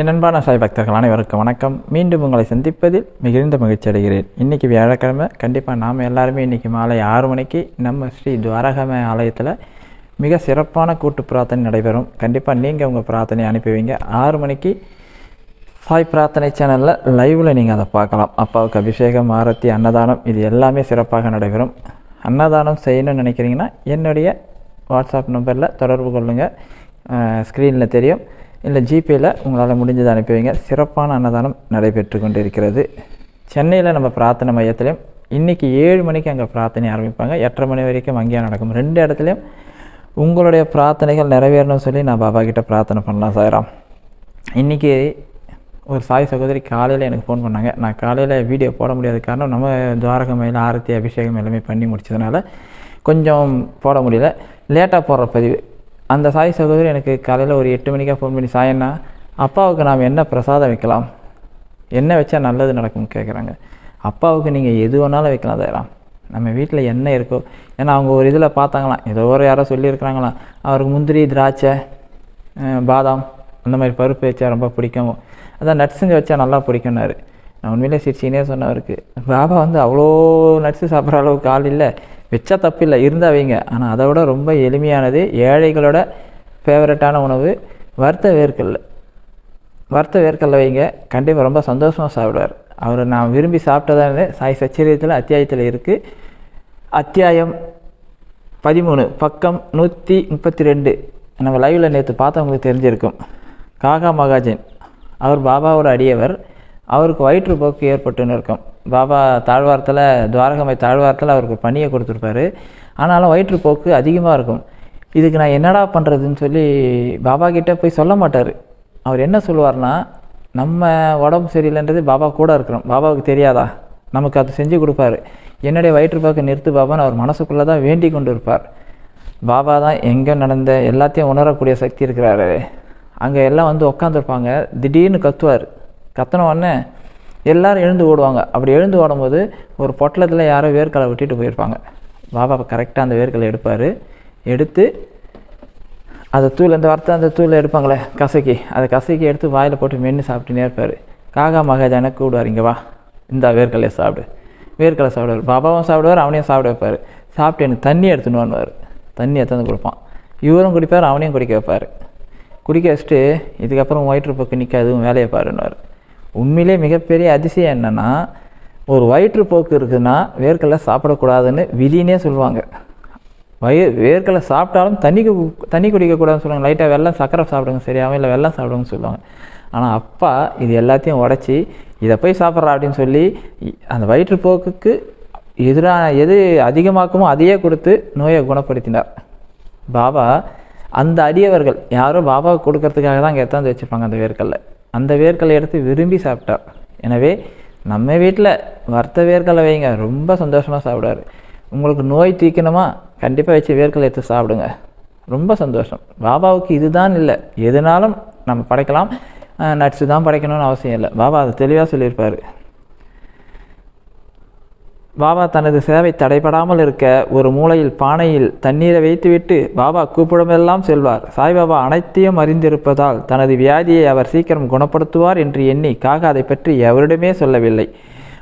என் அன்பான சாய் பக்தர்கள் அனைவருக்கும் வணக்கம். மீண்டும் உங்களை சந்திப்பதில் மிகுந்த மகிழ்ச்சி அடைகிறேன். இன்றைக்கி வியாழக்கிழமை. கண்டிப்பாக நாம் எல்லாருமே இன்றைக்கி மாலை ஆறு மணிக்கு நம்ம ஸ்ரீ துவாரகம ஆலயத்தில் மிக சிறப்பான கூட்டு பிரார்த்தனை நடைபெறும். கண்டிப்பாக நீங்கள் உங்கள் பிரார்த்தனை அனுப்பிவிங்க. ஆறு மணிக்கு சாய் பிரார்த்தனை சேனலில் லைவில் நீங்கள் அதை பார்க்கலாம். அப்பாவுக்கு அபிஷேகம் ஆரத்தி அன்னதானம் இது எல்லாமே சிறப்பாக நடைபெறும். அன்னதானம் செய்யணும்னு நினைக்கிறீங்கன்னா என்னுடைய வாட்ஸ்அப் நம்பரில் தொடர்பு கொள்ளுங்கள் ஸ்க்ரீனில் தெரியும். இல்லை ஜிபேயில் உங்களால் முடிஞ்சதை அனுப்பி வைங்க சிறப்பான அன்னதானம் நடைபெற்று கொண்டு இருக்கிறது சென்னையில் நம்ம பிரார்த்தனை மையத்திலையும் இன்றைக்கி ஏழு மணிக்கு அங்கே பிரார்த்தனை ஆரம்பிப்பாங்க. எட்டரை மணி வரைக்கும் அங்கேயே நடக்கும். ரெண்டு இடத்துலையும் உங்களுடைய பிரார்த்தனைகள் நிறைவேறணும்னு சொல்லி நான் பாபா கிட்டே பிரார்த்தனை பண்ணலாம் சாயிராம். இன்றைக்கி ஒரு சாய் சகோதரி காலையில் எனக்கு ஃபோன் பண்ணாங்க. நான் காலையில் வீடியோ போட முடியாத காரணம் நம்ம துவாரக மயில் ஆரத்தி அபிஷேகம் எல்லாமே பண்ணி முடிச்சதுனால கொஞ்சம் போட முடியல. லேட்டாக போடுற பதிவு. அந்த சாய் சகோதரி எனக்கு காலையில் ஒரு எட்டு மணிக்காக ஃபோன் பண்ணி சாயண்ணா அப்பாவுக்கு நாம் என்ன பிரசாதம் வைக்கலாம்? என்ன வச்சா நல்லது நடக்கும்னு கேட்குறாங்க அப்பாவுக்கு நீங்கள் எது வேணாலும் வைக்கலாம் தயாராம். நம்ம வீட்டில் என்ன இருக்கோ ஏன்னா அவங்க ஒரு இதில் பார்த்தாங்களாம். ஏதோ ஒரு யாரோ சொல்லியிருக்கிறாங்களாம். அவருக்கு முந்திரி திராட்சை பாதாம் அந்த மாதிரி பருப்பு வச்சா ரொம்ப பிடிக்கும். அதான் நட்ஸுங்க வச்சா நல்லா பிடிக்கும்னாரு. நான் உண்மையிலே சிரிச்சினே சொன்னவருக்கு பாபா வந்து அவ்வளோ நட்ஸு சாப்பிட்ற அளவுக்கு ஆள் இல்லை வச்சா தப்பில்லை இருந்தால் வைங்க. ஆனால் அதை விட ரொம்ப எளிமையானது ஏழைகளோட ஃபேவரட்டான உணவு வறுத்த வேர்க்கல்ல வறுத்த வேர்க்கல்ல வைங்க கண்டிப்பாக ரொம்ப சந்தோஷமாக சாப்பிடுவார். அவர் நான் விரும்பி சாப்பிட்டதானே சாய் சச்சரியத்தில் அத்தியாயத்தில் இருக்குது அத்தியாயம் பதிமூணு பக்கம் நூற்றி முப்பத்தி ரெண்டு நம்ம லைவில் நேற்று பார்த்தவங்களுக்கு தெரிஞ்சிருக்கும். காகா மகாஜன் அவர் பாபாவோட அடியவர். அவருக்கு வயிற்றுப்போக்கு ஏற்பட்டுன்னு இருக்கும் பாபா தாழ்வாரத்தில் துவாரகமை தாழ்வாரத்தில் அவருக்கு பணியை கொடுத்துருப்பாரு. ஆனாலும் வயிற்றுப்போக்கு அதிகமாக இருக்கும். இதுக்கு நான் என்னடா பண்ணுறதுன்னு சொல்லி பாபா கிட்டே போய் சொல்ல மாட்டார். அவர் என்ன சொல்லுவார்னா நம்ம உடம்பு சரியில்லைன்றது பாபா கூட இருக்கிறோம். பாபாவுக்கு தெரியாதா? நமக்கு அது செஞ்சு கொடுப்பாரு. என்னுடைய வயிற்றுப்போக்கு நிறுத்து பாபான்னு அவர் மனசுக்குள்ளே தான் வேண்டி கொண்டு இருப்பார் பாபா தான் எங்கே நடந்த எல்லாத்தையும் உணரக்கூடிய சக்தி இருக்கிறாரு. அங்கே எல்லாம் வந்து உட்காந்துருப்பாங்க திடீர்னு கத்துவார். கத்தன உடனே எல்லோரும் எழுந்து ஓடுவாங்க. அப்படி எழுந்து ஓடும்போது ஒரு பொட்டலத்தில் யாரோ வேர்க்கலை விட்டுட்டு போயிருப்பாங்க. பாபா கரெக்டாக அந்த வேர்க்கலை எடுப்பார். எடுத்து அந்த தூள் இந்த வார்த்தை அந்த தூளை எடுப்பாங்களே கசக்கி. அதை கசக்கி எடுத்து வாயில் போட்டு மென்று சாப்பிட்டுனே இருப்பார். காகா மகாஜானை கூடுவார் இங்கே வா இந்த வேர்க்கலையை சாப்பிடு. வேர்க்கலை சாப்பிடுவார். பாபாவும் சாப்பிடுவார் அவனையும் சாப்பிட வைப்பார். சாப்பிட்டு எனக்கு தண்ணி எடுத்துன்னு வருவார் தண்ணி எடுத்து கொடுப்பான். இவரும் குடிப்பார் அவனையும் குடிக்க வைப்பார். குடிக்க வச்சுட்டு இதுக்கப்புறம் வயிற்றுப்போக்கு நிற்காது உன் வேலையை பாருன்னுவார். உண்மையிலே மிகப்பெரிய அதிசயம் என்னென்னா ஒரு வயிற்றுப்போக்கு இருக்குதுன்னா வேர்க்கடலை சாப்பிடக்கூடாதுன்னு விதினே சொல்லுவாங்க. வயிறு வேர்க்கடலை சாப்பிட்டாலும் தண்ணி தண்ணி குடிக்கக்கூடாதுன்னு சொல்லுவாங்க. லைட்டாக வெள்ளம் சக்கரை சாப்பிடுங்க சரியாகவும் இல்லை வெள்ளம் சாப்பிடுங்கன்னு சொல்லுவாங்க. ஆனால் அப்பா இது எல்லாத்தையும் உடச்சி இதை போய் சாப்பிட்றா அப்படின்னு சொல்லி அந்த வயிற்றுப்போக்குக்கு எதிரான எது அதிகமாக்குமோ அதையே கொடுத்து நோயை குணப்படுத்தினார். பாபா அந்த அடியவர்கள் யாரும் பாபாவுக்கு கொடுக்கறதுக்காக தான் அங்கே எடுத்தாந்து வச்சுருப்பாங்க அந்த வேர்க்கல்லை அந்த வேர்க்கலை எடுத்து விரும்பி சாப்பிட்டார் எனவே நம்ம வீட்டில் வறுத்த வேர்க்கலை வைங்க. ரொம்ப சந்தோஷமாக சாப்பிடுவார். உங்களுக்கு நோய் தீக்கணுமா கண்டிப்பாக வச்சு வேர்க்கலை எடுத்து சாப்பிடுங்க. ரொம்ப சந்தோஷம். பாபாவுக்கு இதுதான் இல்லை. எதுனாலும் நம்ம படைக்கலாம். நட்ஸு தான் படைக்கணும்னு அவசியம் இல்லை. பாபா அதை தெளிவாக சொல்லியிருப்பார். பாபா தனது சேவை தடைபடாமல் இருக்க ஒரு மூலையில் பானையில் தண்ணீரை வைத்துவிட்டு பாபா கூப்பிடமெல்லாம் செல்வார். சாய்பாபா அனைத்தையும் அறிந்திருப்பதால் தனது வியாதியை அவர் சீக்கிரம் குணப்படுத்துவார் என்று எண்ணி காகா அதை பற்றி எவரிடமே சொல்லவில்லை.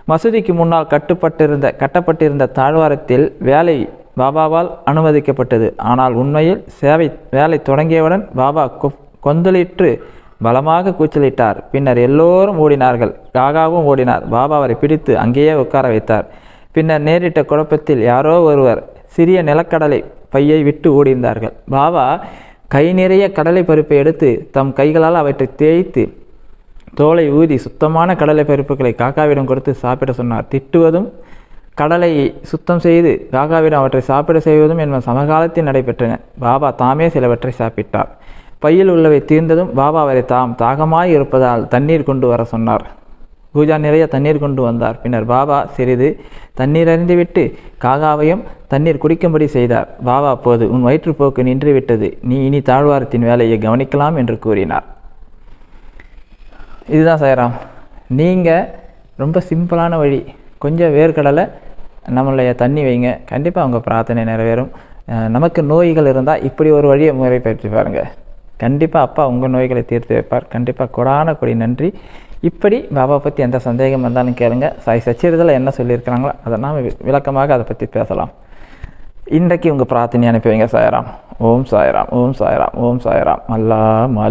மசூதிக்கு முன்னால் கட்டுப்பட்டிருந்த கட்டப்பட்டிருந்த தாழ்வாரத்தில் வேலை பாபாவால் அனுமதிக்கப்பட்டது. ஆனால் உண்மையில் சேவை வேலை தொடங்கியவுடன் பாபா கொ- கொந்தளிற்று பலமாக கூச்சலிட்டார். பின்னர் எல்லோரும் ஓடினார்கள். காகாவும் ஓடினார். பாபா அவரை பிடித்து அங்கேயே உட்கார வைத்தார். பின்னர் நேரிட்ட குழப்பத்தில் யாரோ ஒருவர் சிறிய நிலக்கடலை பையை விட்டு ஓடிந்தார்கள் பாபா கை நிறைய கடலை பருப்பை எடுத்து தம் கைகளால் அவற்றை தேய்த்து தோலை ஊதி சுத்தமான கடலை பருப்புகளை காக்காவிடம் கொடுத்து சாப்பிட சொன்னார். திட்டுவதும் கடலை சுத்தம் செய்து காக்காவிடம் அவற்றை சாப்பிட செய்வதும் என்பது சமகாலத்தில் நடைபெற்றன. பாபா தாமே சிலவற்றை சாப்பிட்டார். பையில் உள்ளவை தீர்ந்ததும் பாபா அவரை தாம் தாகமாய் இருப்பதால் தண்ணீர் கொண்டு வர சொன்னார். பூஜா நிறைய தண்ணீர் கொண்டு வந்தார். பின்னர் பாபா சிறிது தண்ணீர் அறிந்துவிட்டு காகாவையும் தண்ணீர் குடிக்கும்படி செய்தார். பாபா அப்போது உன் வயிற்றுப்போக்கு நின்றுவிட்டது. நீ இனி தாழ்வாரத்தின் வேலையை கவனிக்கலாம் என்று கூறினார். இதுதான் சைராம் நீங்கள் ரொம்ப சிம்பிளான வழி. கொஞ்சம் வேர்க்கடலை நம்மளுடைய தண்ணி வைங்க. கண்டிப்பாக உங்கள் பிரார்த்தனை நிறைவேறும். நமக்கு நோய்கள் இருந்தால் இப்படி ஒரு வழியை முறைப்படுத்தி பாருங்கள் கண்டிப்பாக அப்பா உங்கள் நோய்களை தீர்த்து வைப்பார். கண்டிப்பாக கொடான கொடி நன்றி. இப்படி பாபா பற்றி எந்த சந்தேகம் இருந்தாலும் கேளுங்க. சாய் சச்சரிதத்தில் என்ன சொல்லியிருக்கிறாங்களோ அதை நாம் விளக்கமாக அதை பற்றி பேசலாம். இன்றைக்கு உங்கள் பிரார்த்தனை அனுப்பி வைங்க சாயராம். ஓம் சாயராம் ஓம் சாயராம் ஓம் சாயராம். அல்லா மாலி